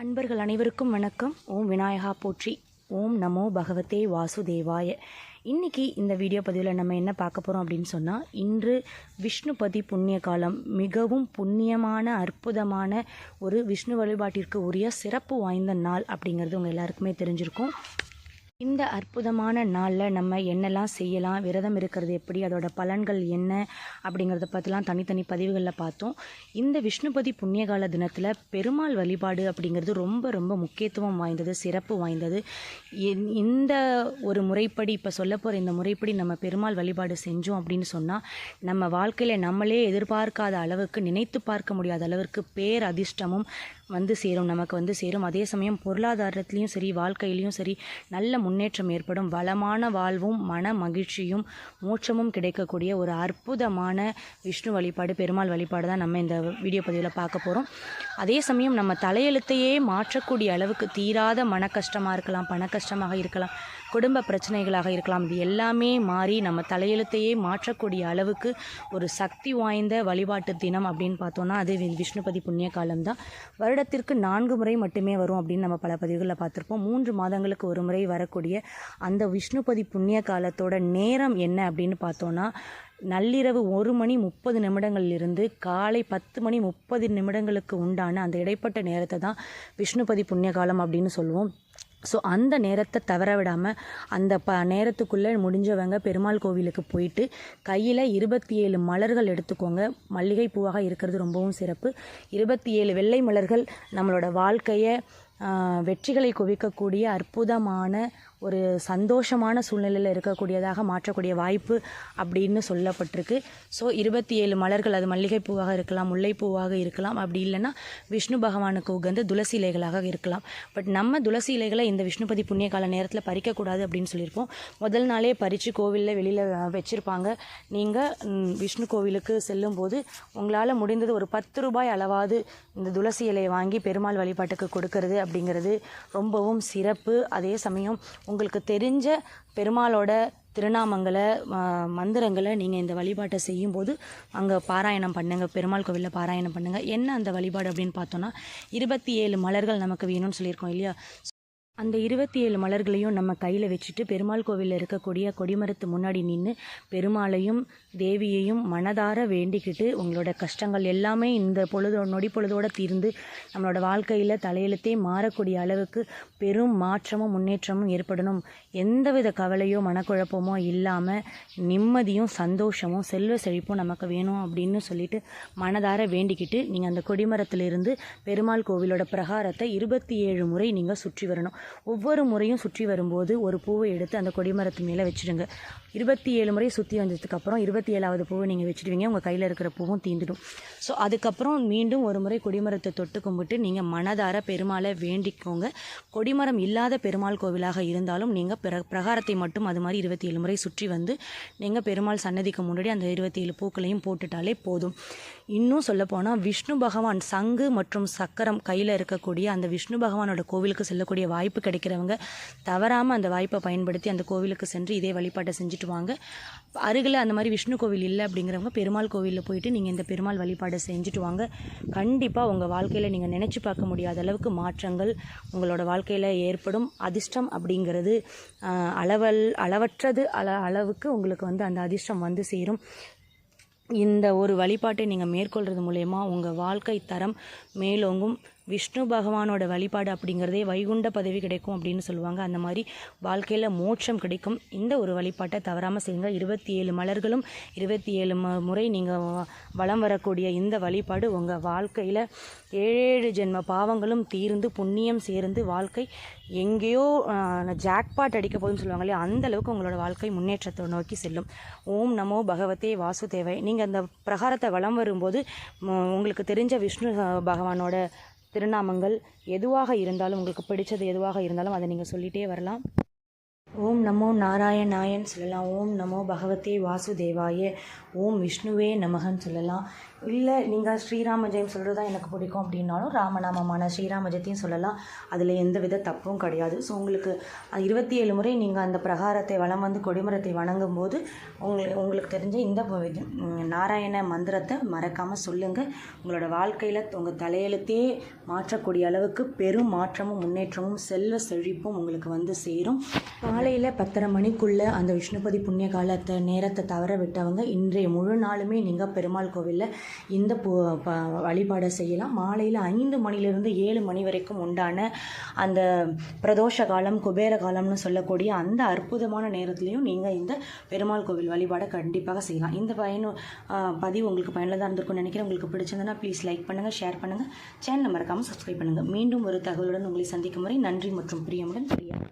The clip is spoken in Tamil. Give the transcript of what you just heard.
அன்பர்கள் அனைவருக்கும் வணக்கம். ஓம் விநாயகா போற்றி. ஓம் நமோ பகவதே வாசுதேவாய. இன்னைக்கு இந்த வீடியோ பதிவில் நம்ம என்ன பார்க்க போகிறோம் அப்படின்னு சொன்னால் இன்று விஷ்ணுபதி புண்ணிய காலம் மிகவும் புண்ணியமான அற்புதமான ஒரு விஷ்ணு வழிபாட்டிற்கு உரிய சிறப்பு வாய்ந்த நாள் அப்படிங்கிறது உங்கள் எல்லாருக்குமே தெரிஞ்சிருக்கும். இந்த அற்புதமான நாளில் நம்ம என்னெல்லாம் செய்யலாம் விரதம் இருக்கிறது எப்படி அதோட பலன்கள் என்ன அப்படிங்கிறத பற்றிலாம் தனித்தனி பதிவுகளில் பார்த்தோம். இந்த விஷ்ணுபதி புண்ணியகால தினத்தில் பெருமாள் வழிபாடு அப்படிங்கிறது ரொம்ப ரொம்ப முக்கியத்துவம் வாய்ந்தது சிறப்பு வாய்ந்தது. இந்த ஒரு முறைப்படி இப்போ சொல்ல போகிற இந்த முறைப்படி நம்ம பெருமாள் வழிபாடு செஞ்சோம் அப்படின்னு சொன்னால் நம்ம வாழ்க்கையில் நம்மளே எதிர்பார்க்காத அளவுக்கு நினைத்து பார்க்க முடியாத அளவிற்கு பேர் அதிர்ஷ்டமும் வந்து சேரும் நமக்கு வந்து சேரும். அதே சமயம் பொருளாதாரத்துலேயும் சரி வாழ்க்கையிலையும் சரி நல்ல முன்னேற்றம் ஏற்படும். வளமான வாழ்வும் மன மகிழ்ச்சியும் மோட்சமும் கிடைக்கக்கூடிய ஒரு அற்புதமான விஷ்ணு வழிபாடு பெருமாள் வழிபாடு தான் நம்ம இந்த வீடியோ பதிவில் பார்க்க போகிறோம் அதே சமயம் நம்ம தலையெழுத்தையே மாற்றக்கூடிய அளவுக்கு தீராத மன கஷ்டமாக இருக்கலாம் பண கஷ்டமாக இருக்கலாம் குடும்ப பிரச்சனைகளாக இருக்கலாம். இது எல்லாமே மாறி நம்ம தலையெழுத்தையே மாற்றக்கூடிய அளவுக்கு ஒரு சக்தி வாய்ந்த வழிபாட்டு தினம் அப்படின்னு பார்த்தோன்னா அது வி- விஷ்ணுபதி புண்ணிய காலம்தான் வருடத்திற்கு நான்கு முறை மட்டுமே வரும் அப்படின்னு நம்ம பல பதிவுகளில் பார்த்துருப்போம். மூன்று மாதங்களுக்கு ஒரு முறை வரக்கூடிய அந்த விஷ்ணுபதி புண்ணிய காலத்தோட நேரம் என்ன அப்படின்னு பார்த்தோன்னா நள்ளிரவு ஒரு மணி முப்பது நிமிடங்களிலிருந்து காலை பத்து மணி முப்பது நிமிடங்களுக்கு உண்டான அந்த இடைப்பட்ட நேரத்தை தான் விஷ்ணுபதி புண்ணிய காலம் அப்படின்னு சொல்லுவோம். ஸோ அந்த நேரத்தை தவற விடாமல் அந்த ப நேரத்துக்குள்ளே முடிஞ்சவங்க பெருமாள் கோவிலுக்கு போயிட்டு கையில் இருபத்தி ஏழு மலர்கள் எடுத்துக்கோங்க. மல்லிகை பூவாக இருக்கிறது ரொம்பவும் சிறப்பு. இருபத்தி ஏழு வெள்ளை மலர்கள் நம்மளோட வாழ்க்கையை வெற்றிகளை குவிக்கக்கூடிய அற்புதமான ஒரு சந்தோஷமான சூழ்நிலையில் இருக்கக்கூடியதாக மாற்றக்கூடிய வாய்ப்பு அப்படின்னு சொல்லப்பட்டிருக்கு. ஸோ இருபத்தி ஏழு மலர்கள் அது மல்லிகைப்பூவாக இருக்கலாம் முல்லைப்பூவாக இருக்கலாம். அப்படி இல்லைன்னா விஷ்ணு பகவானுக்கு உகந்த துளசி இலைகளாக இருக்கலாம். பட் நம்ம துளசி இலைகளை இந்த விஷ்ணுபதி புண்ணிய கால நேரத்தில் பறிக்கக்கூடாது அப்படின்னு சொல்லியிருப்போம். முதல் நாளே பறித்து கோவிலில் வெளியில் வச்சுருப்பாங்க. நீங்கள் விஷ்ணு கோவிலுக்கு செல்லும்போது உங்களால் முடிந்தது ஒரு பத்து ரூபாய் அளவாவது இந்த துளசி இலையை வாங்கி பெருமாள் வழிபாட்டுக்கு கொடுக்கறது அப்படிங்கிறது ரொம்பவும் சிறப்பு. அதே சமயம் உங்களுக்கு தெரிஞ்ச பெருமாளோட திருநாமங்களை மந்திரங்களை நீங்கள் இந்த வழிபாட்டை செய்யும்போது அங்கே பாராயணம் பண்ணுங்க பெருமாள் கோவிலில் பாராயணம் பண்ணுங்க. என்ன அந்த வழிபாடு அப்படின்னு பார்த்தோன்னா இருபத்தி ஏழு மலர்கள் நமக்கு வேணும்னு சொல்லியிருக்கோம் இல்லையா? அந்த இருபத்தி ஏழு மலர்களையும் நம்ம கையில் வச்சுட்டு பெருமாள் கோவிலில் இருக்கக்கூடிய கொடிமரத்து முன்னாடி நின்று பெருமாளையும் தேவியையும் மனதார வேண்டிக்கிட்டு உங்களோட கஷ்டங்கள் எல்லாமே இந்த பொழுதோ நொடி பொழுதோடு தீர்ந்து நம்மளோட வாழ்க்கையில் தலையெழுத்தே மாறக்கூடிய அளவுக்கு பெரும் மாற்றமும் முன்னேற்றமும் ஏற்படணும். எந்தவித கவலையோ மனக்குழப்பமோ இல்லாமல் நிம்மதியும் சந்தோஷமும் செல்வ செழிப்பும் நமக்கு வேணும் அப்படின்னு சொல்லிட்டு மனதார வேண்டிக்கிட்டு நீங்கள் அந்த கொடிமரத்திலிருந்து பெருமாள் கோவிலோட பிரகாரத்தை இருபத்தி ஏழு முறை நீங்கள் சுற்றி வரணும். ஒவ்வொரு முறையும் சுற்றி வரும்போது ஒரு பூவை எடுத்து அந்த கொடிமரத்து மேலே வச்சுடுங்க. இருபத்தி ஏழு முறை சுற்றி வந்ததுக்கப்புறம் இருபத்தி ஏழாவது பூவை நீங்கள் வச்சிடுவீங்க. உங்கள் கையில் இருக்கிற பூவும் தீந்துடும். ஸோ அதுக்கப்புறம் மீண்டும் ஒரு முறை கொடிமரத்தை தொட்டு கும்பிட்டு நீங்கள் மனதார பெருமாளை வேண்டிக்கோங்க. கொடிமரம் இல்லாத பெருமாள் கோவிலாக இருந்தாலும் நீங்கள் பிர பிரகாரத்தை மட்டும் அது மாதிரி இருபத்தி ஏழு முறை சுற்றி வந்து நீங்கள் பெருமாள் சன்னதிக்கு முன்னாடி அந்த இருபத்தி ஏழு பூக்களையும் போட்டுட்டாலே போதும். இன்னும் சொல்லப்போனால் விஷ்ணு பகவான் சங்கு மற்றும் சக்கரம் கையில் இருக்கக்கூடிய அந்த விஷ்ணு பகவானோட கோவிலுக்கு செல்லக்கூடிய வாய்ப்பு வாய்ப்பு கிடைக்கிறவங்க தவறாமல் அந்த வாய்ப்பை பயன்படுத்தி அந்த கோவிலுக்கு சென்று இதே வழிபாட்டை செஞ்சுட்டு வாங்க. அருகில் அந்த மாதிரி விஷ்ணு கோவில் இல்லை அப்படிங்கிறவங்க பெருமாள் கோவிலில் போயிட்டு நீங்கள் இந்த பெருமாள் வழிபாடை செஞ்சுட்டு வாங்க. கண்டிப்பாக உங்கள் வாழ்க்கையில் நீங்கள் நினச்சி பார்க்க முடியாத அளவுக்கு மாற்றங்கள் உங்களோட வாழ்க்கையில் ஏற்படும். அதிர்ஷ்டம் அப்படிங்கிறது அளவல் அளவற்றது அள அளவுக்கு உங்களுக்கு வந்து அந்த அதிர்ஷ்டம் வந்து சேரும். இந்த ஒரு வழிபாட்டை நீங்கள் மேற்கொள்கிறது மூலயமா உங்கள் வாழ்க்கை தரம் மேலோங்கும். விஷ்ணு பகவானோட வழிபாடு அப்படிங்கிறதே வைகுண்ட பதவி கிடைக்கும் அப்படின்னு சொல்லுவாங்க. அந்த மாதிரி வாழ்க்கையில் மோட்சம் கிடைக்கும். இந்த ஒரு வழிபாட்டை தவறாமல் செய்யுங்க. இருபத்தி ஏழு மலர்களும் இருபத்தி ஏழு முறை நீங்கள் வலம் வரக்கூடிய இந்த வழிபாடு உங்கள் வாழ்க்கையில் ஏழேழு ஜென்ம பாவங்களும் தீர்ந்து புண்ணியம் சேர்ந்து வாழ்க்கை எங்கேயோ ஜாக்பாட் அடிக்க போகுதுன்னு சொல்லுவாங்க இல்லையா? அந்த அளவுக்கு உங்களோட வாழ்க்கை முன்னேற்றத்தை நோக்கி செல்லும். ஓம் நமோ பகவதே வாசுதேவை நீங்கள் அந்த பிரகாரத்தை வலம் வரும்போது உங்களுக்கு தெரிஞ்ச விஷ்ணு பகவானோட திருநாமங்கள் எதுவாக இருந்தாலும் உங்களுக்கு பிடிச்சது எதுவாக இருந்தாலும் அதை நீங்கள் சொல்லிகிட்டே வரலாம். ஓம் நமோ நாராயணாயன் சொல்லலாம். ஓம் நமோ பகவதே வாசுதேவாய. ஓம் விஷ்ணுவே நமகன்னு சொல்லலாம். இல்லை நீங்கள் ஸ்ரீராம ஜெயம் சொல்கிறது தான் எனக்கு பிடிக்கும் அப்படின்னாலும் ராமநாமமான ஸ்ரீராம ஜெயத்தையும் சொல்லலாம். அதில் எந்த வித தப்பும் கிடையாது. ஸோ உங்களுக்கு இருபத்தி ஏழு முறை நீங்கள் அந்த பிரகாரத்தை வளம் வந்து கொடிமரத்தை வணங்கும் போது உங்களுக்கு உங்களுக்கு தெரிஞ்ச இந்த நாராயண மந்திரத்தை மறக்காமல் சொல்லுங்கள் உங்களோட வாழ்க்கையில் உங்கள் தலையெழுத்தே மாற்றக்கூடிய அளவுக்கு பெரும் மாற்றமும் முன்னேற்றமும் செல்வ செழிப்பும் உங்களுக்கு வந்து சேரும். காலையில் பத்தரை மணிக்குள்ளே அந்த விஷ்ணுபதி புண்ணிய காலத்தை நேரத்தை தவற விட்டவங்க இன்றைய முழு நாளுமே நீங்கள் பெருமாள் கோவிலில் இந்த ப வழிபாடை செய்யலாம். மாலையில் ஐந்து மணிலிருந்து ஏழு மணி வரைக்கும் உண்டான அந்த பிரதோஷ காலம் குபேர காலம்னு சொல்லக்கூடிய அந்த அற்புதமான நேரத்துலையும் நீங்கள் இந்த பெருமாள் கோவில் வழிபாடை கண்டிப்பாக செய்யலாம். இந்த பயனு பதிவு உங்களுக்கு பயனுள்ளதாக இருந்திருக்கும்னு நினைக்கிறேன். உங்களுக்கு பிடிச்சிருந்தனா ப்ளீஸ் லைக் பண்ணுங்கள் ஷேர் பண்ணுங்கள் சேனலை மறக்காமல் சப்ஸ்கிரைப் பண்ணுங்கள் மீண்டும் ஒரு தகவலுடன் உங்களை சந்திக்கும் முறை நன்றி மற்றும் பிரியமுடன். பிரியா